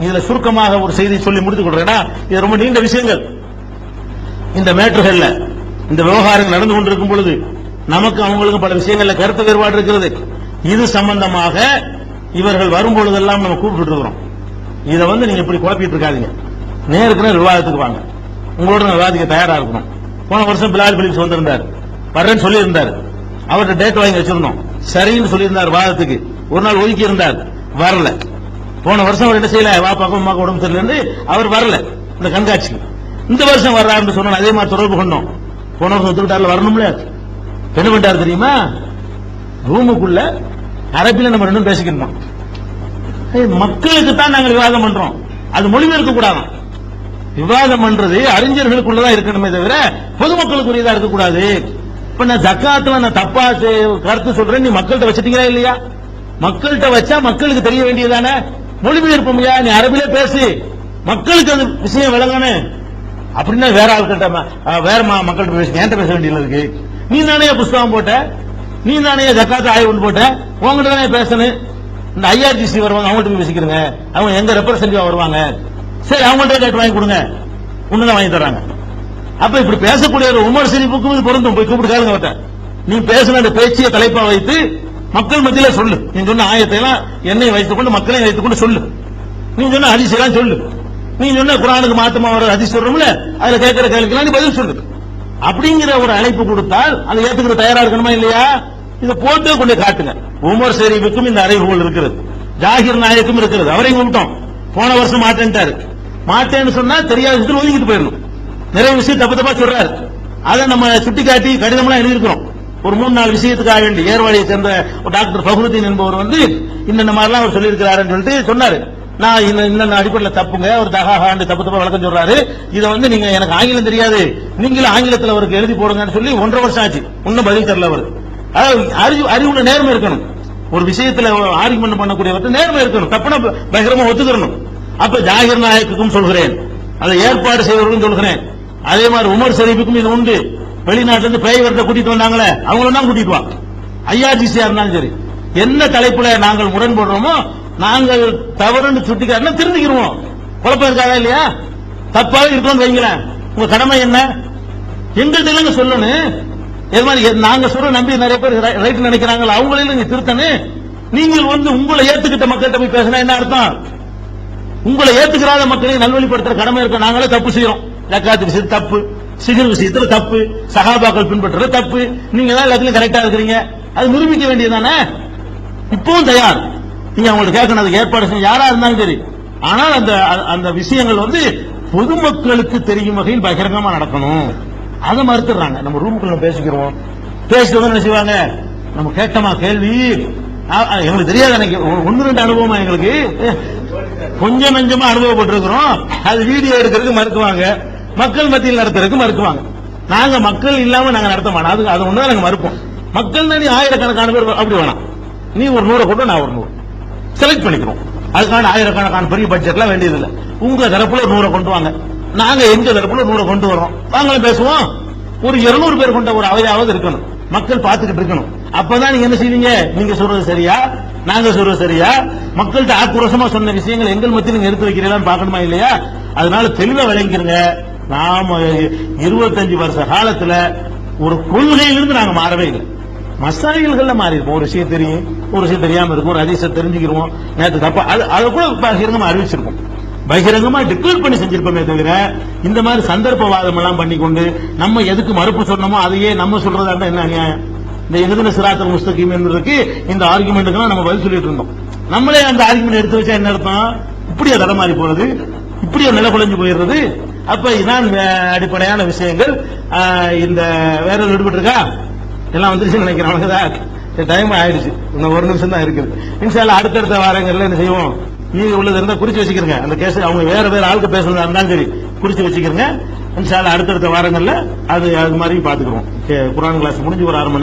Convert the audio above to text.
இதுல சுருக்கமாக ஒரு செய்தி சொல்லி முடித்துக் கொள்றேன்னா இது ரொம்ப நீண்ட விஷயங்கள். இந்த மேட்டர்கள்ல இந்த விவகாரங்கள் நடந்து கொண்டிருக்கும் பொழுது நமக்கு அவங்களுக்கு பல விஷயங்கள்ல கருத்து வேறுபாடு இருக்கிறது. இது சம்பந்தமாக இவர்கள் வரும்பொழுதெல்லாம் நம்ம கூப்பிட்டு இருக்கிறோம். இதை வந்து நீங்க இப்படி குழப்பிட்டு இருக்காதீங்க. நேருக்கு நேர் விவாதத்துக்கு வாங்க. உங்களோட விவாதிக்க தயாரா இருக்கணும். போன வருஷம் பிலால் பிலிப்ஸ் வந்திருந்தார். வர்றேன்னு சொல்லியிருந்தார். அவர்கிட்ட டேட் வாங்கி வச்சிருந்தோம். சரின்னு சொல்லியிருந்தார் வாதத்துக்கு ஒரு நாள் ஒதுக்கி இருந்தார் வரல. போன வருஷம் அவர் என்ன செய்யல? வா அம்மாக்கு உடம்பு சரியில்லைன்னு அவர் வரல. இந்த கண்காட்சி. இந்த வருஷம் வர்றாருன்னு சொன்னோம் அதே மாதிரி தொடர்பு கொண்டோம். போன வருஷம் ஒத்துக்கிட்டார்ல வரணும்ல? என்ன பண்ணிட்டாரு தெரியுமா? ரூமுக்குள்ள அரபில நம்ம ரெண்டும் பேசிக்கணும் மக்களுக்கு தான் நாங்கள் விவாதம் பண்றோம். அது மொழிபெயர்க்க இருக்கக்கூடாது விவாதம் பண்றது அறிஞர்களுக்குள்ளதான் இருக்கணுமே தவிர பொதுமக்களுக்குரியதா இருக்கக்கூடாது. இப்ப நான் ஜக்காத்துல நான் தப்பா கருத்து சொல்றேன் நீ மக்கள்கிட்ட வச்சிட்டீங்களா இல்லையா? மக்கள்கிட்ட வச்சா மக்களுக்கு தெரிய வேண்டியதானே மொழிபெயர்ப்போம்யா நீ அரபிலே பேசி மக்களுக்கு அந்த விஷயம் விளங்கணும். அப்படின்னா வேற ஆள்கிட்ட வேற மக்கள்கிட்ட பேச என்கிட்ட பேச வேண்டியது இருக்கு. நீ தானே புஸ்தகம் போட்ட? நீ தானே ஜக்காத்து ஆய்வு போட்ட? உங்ககிட்ட தானே பேசணும். இந்த ஐஆர்டிசி வருவாங்க அவங்கள்ட்ட போய் பேசிக்கிறங்க. அவங்க எங்க ரெப்ரசன்டேட்டிவா வருவாங்க? சரி அவங்கள்ட்ட கேட்டு வாங்கி கொடுங்க. ஒண்ணுதான் வாங்கி தர்றாங்க. அப்ப இப்படி பேசக்கூடிய ஒரு விமர்சனிப்புக்கும் இது பொருந்தும். போய் கூப்பிட்டு கேளுங்க நீ பேசின அந்த பேச்சிய தலைப்பா வைத்து மக்கள் மத்தியில சொல்லு. நீ சொன்ன ஆயத்தை எல்லாம் என்னை வைத்துக் கொண்டு மக்களையும் வைத்துக் கொண்டு சொல்லு. நீ சொன்ன ஹதீஸ் எல்லாம் சொல்லு. நீ சொன்ன குரானுக்கு மாத்தமா வர ஹதீஸ் சொல்றோம்ல அதுல கேட்கிற கேள்விக்கெல்லாம் நீ பதில் சொல்லு. அப்படிங்கிற ஒரு அழைப்பு கொடுத்தால் அதை ஏத்துக்கிற தயாரா இருக்கணுமா இல்லையா? இதை போட்டு கொண்டு காட்டுங்க. உமர் ஷெரீஃபுக்கும் இந்த அறைகூல் இருக்கிறது ஜாகிர் நாயக்கும் இருக்கிறது அவரையும் கூப்பிட்டோம் போன வருஷம் மாட்டேன்ட்டாரு. மாட்டேன்னு சொன்னா தெரியாத விஷயத்தில் ஒதுங்கிட்டு போயிடணும். நிறைய விஷயம் தப்பு தப்பா சொல்றாரு. அதை நம்ம சுட்டி காட்டி கடிதம்லாம் எழுதியிருக்கிறோம். ஒரு மூணு நாலு விஷயத்துக்காக வேண்டி ஏர்வாடியை சேர்ந்த ஒரு டாக்டர் ஃபஹருதீன் என்பவர் வந்து இந்த மாதிரிலாம் அவர் சொல்லியிருக்கிறாருன்னு சொல்லிட்டு சொன்னாரு. நான் இந்த இந்த அடிப்படையில் தப்புங்க ஒரு தகாண்டு தப்பு தப்பா விளக்கம் சொல்றாரு. இதை வந்து நீங்க எனக்கு ஆங்கிலம் தெரியாது. நீங்களும் ஆங்கிலத்தில் அவருக்கு எழுதி போடுங்கன்னு சொல்லி ஒன்றரை வருஷம் ஆச்சு. இன்னும் பதில் தரல அவர். அதாவது அறிவு அறிவுல நேர்மை இருக்கணும். ஒரு விஷயத்துல ஆர்குமெண்ட் பண்ணக்கூடியவர்கிட்ட நேர்மை இருக்கணும். தப்புனா பகிரமா ஒத்துக்கிறணும் அப்ப ஜாகிர் நாயக்குக்கும் சொல்கிறேன். அதை ஏற்பாடு செய்வர்களும் சொல்கிறேன். அதே மாதிரி உமர் ஷரீஃபுக்கும் இது உண்டு. வெளிநாட்டுல இருந்து பேய்வரத்தை கூட்டிட்டு வந்தாங்களே அவங்களும் தான் கூட்டிட்டு வாங்க ஐஆர்டிசியா இருந்தாலும் சரி. என்ன தலைப்புல நாங்கள் முரண்படுறோமோ நாங்கள் தவறுன்னு சுட்டிக்காட்டினா திருந்திக்கிருவோம். குழப்பம் இருக்காதா இல்லையா? தப்பாக இருக்கோம்னு வைங்களேன். உங்க கடமை என்ன? எங்கள்கிட்ட இல்லைங்க சொல்லணும் இது மாதிரி நாங்க சொல்ற நம்பி நிறைய பேர் ரை- ரைட் நினைக்கிறாங்களா அவங்களையும் நீங்க திருத்தணும் நீங்கள் வந்து உங்களை ஏத்துக்கிட்ட மக்கள்கிட்ட போய் பேசினா என்ன அர்த்தம்? உங்களை ஏத்துக்கிறாத மக்களை நல்வழிப்படுத்துற கடமை இருக்க நாங்களே தப்பு செய்யறோம். ஜக்காத்து விஷயத்து தப்பு. சிகர் விஷயத்துல தப்பு சகாபாக்கள் பின்பற்றுறது தப்பு. நீங்க தான் எல்லாத்துலயும் கரெக்டா இருக்கிறீங்க. அது நிரூபிக்க வேண்டியதானே இப்பவும் தயார். நீங்க அவங்களுக்கு கேட்கணும் அதுக்கு ஏற்பாடு செய்ய யாரா இருந்தாலும் சரி. ஆனால் அந்த அந்த விஷயங்கள் வந்து பொதுமக்களுக்கு தெரியும் வகையில் பகிரங்கமா நடக்கணும். அதை மறுத்துறாங்க நம்ம ரூமுக்குள்ள பேசிக்கிறோம். பேசிட்டு என்ன செய்வாங்க? நம்ம கேட்டோமா கேள்வி? எங்களுக்கு தெரியாது எனக்கு ஒன்று ரெண்டு அனுபவமா எங்களுக்கு? கொஞ்சம் நஞ்சமா அனுபவப்பட்டிருக்கிறோம். அது வீடியோ எடுக்கிறதுக்கு மறுக்குவாங்க. மக்கள் மத்தியில் நடத்துறதுக்கு மறுக்குவாங்க. நாங்க மக்கள் இல்லாம நாங்க நடத்த மாட்டோம். அது அது ஒண்ணுதான் நாங்க மறுப்போம். மக்கள் நீ ஆயிரக்கணக்கான பேர் அப்படி வேணாம். நீ ஒரு நூறை கொண்டு நான் ஒரு நூறு. செலக்ட் பண்ணிக்கிறோம். அதுக்கான ஆயிரக்கணக்கான பெரிய பட்ஜெட்லாம் வேண்டியதில்லை. உங்க தரப்புல ஒரு நூறை கொண்டு வாங்க. நாங்க எங்க தரப்புல நூறை கொண்டு வரோம் நாங்களும் பேசுவோம். ஒரு 200 பேர் கொண்ட ஒரு அவையாவது இருக்கணும். மக்கள் பார்த்துக்கிட்டு இருக்கணும். அப்பதான் நீங்க என்ன செய்வீங்க? நீங்க சொல்றது சரியா? நாங்க சொல்றது சரியா? மக்கள்கிட்ட ஆக்ரோஷமா சொன்ன விஷயங்கள் எங்கள் மத்தியில் நீங்க எடுத்து வைக்கிறீங்களான்னு பார்க்கணுமா இல்லையா? அதனால தெளிவா விளங்கிருங்க. நாம இருபத்தஞ்சு வருஷ காலத்துல ஒரு கொள்கையிலிருந்து நாங்க மாறவே இல்லை. மசாயில்கள்ல மாறி இருப்போம் ஒரு விஷயம் தெரியும் ஒரு விஷயம் தெரியாம இருக்கும் ஒரு அதிசயம் தெரிஞ்சுக்கிருவோம். நேற்று தப்பா அது அதை கூட பகிரங்கமா அறிவிச்சிருக்கோம் பகிரங்கமா டிக்ளேர் பண்ணி செஞ்சிருப்போமே தவிர இந்த மாதிரி சந்தர்ப்பவாதம் எல்லாம் பண்ணி கொண்டு நம்ம எதுக்கு மறுப்பு சொன்னோமோ அதையே நம்ம சொல்றதா இருந்தா என்ன நியாயம் இந்த எதுன சிராத்தல் முஸ்தகிம் என்பதற்கு இந்த ஆர்குமெண்ட்டுக்கெல்லாம் நம்ம பதில் சொல்லிட்டு இருந்தோம். நம்மளே அந்த ஆர்குமெண்ட் எடுத்து வச்சா என்ன அர்த்தம்? இப்படியே தடமாறி போறது இப்படியே நில குலைஞ்சு போயிடுறது அப்ப இதான் அடிப்படையான விஷயங்கள். இந்த வேற விடுபட்டு இருக்கா எல்லாம் வந்துருச்சுன்னு நினைக்கிறேன் டைம் ஆயிடுச்சு. இன்னும் ஒரு நிமிஷம் தான் இருக்குது. இன்ஷால்ல அடுத்தடுத்த வாரங்கள்ல என்ன செய்வோம்? நீங்க உள்ளது இருந்தா குறிச்சு வச்சுக்கிறங்க. அந்த கேஸ் அவங்க வேற வேற ஆளுக்கு பேசுறதா இருந்தாலும் சரி குறிச்சு வச்சுக்கிறங்க. இன்ஷால்ல அடுத்தடுத்த வாரங்கள்ல அது அது மாதிரி பாத்துக்கிறோம் குரான் கிளாஸ் முடிஞ்சு ஒரு அரை மணி